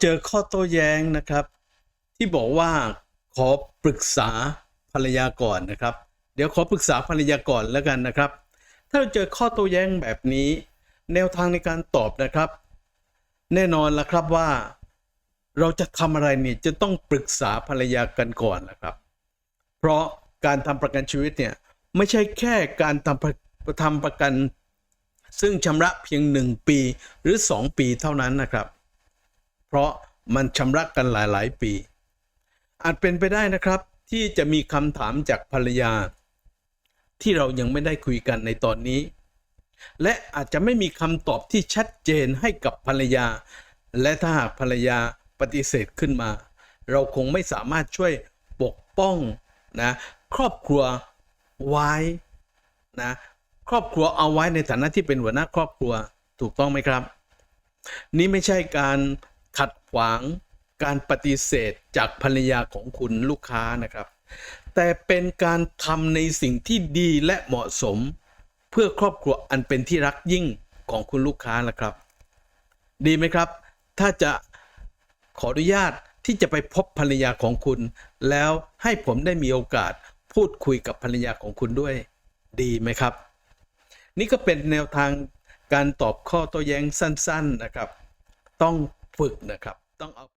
เจอข้อโต้แย้งนะครับ ที่บอกว่าขอปรึกษาภรรยาก่อนนะครับ เดี๋ยวขอปรึกษาภรรยาก่อนแล้วกันนะครับ ถ้าเราเจอข้อโต้แย้งแบบนี้ แนวทางในการตอบนะครับ แน่นอนละครับว่า เราจะทำอะไรเนี่ยจะต้องปรึกษาภรรยากันก่อนนะครับ เพราะการทำประกันชีวิตเนี่ยไม่ใช่แค่การทำประทำประกันซึ่งชำระเพียง 1 ปีหรือ 2 ปีเท่านั้นนะครับ เพราะมันชำระกันหลาย ๆ ปี อาจเป็นไปได้นะครับที่จะมีคำถามจากภรรยา ที่เรายังไม่ได้คุยกันในตอนนี้ และอาจจะไม่มีคำตอบที่ชัดเจนให้กับภรรยา และถ้าหากภรรยาปฏิเสธขึ้นมา เราคงไม่สามารถช่วยปกป้องนะครอบครัวไว้นะครอบครัวเอาไว้ในฐานะที่เป็นหัวหน้าครอบครัวถูกต้องไหมครับ นี่ไม่ใช่การ ขัดขวางการปฏิเสธจากภรรยาของคุณลูกค้านะครับ แต่เป็นการทำในสิ่งที่ดีและเหมาะสม เพื่อครอบครัวอันเป็นที่รักยิ่งของคุณลูกค้านะครับ ดีไหมครับ ถ้าจะขออนุญาตที่จะไปพบภรรยาของคุณ แล้วให้ผมได้มีโอกาสพูดคุยกับภรรยาของคุณด้วย ดีไหมครับ นี่ก็เป็นแนวทางการตอบข้อโต้แย้งสั้น ๆนะครับ ต้อง ฝึกนะครับต้องเอา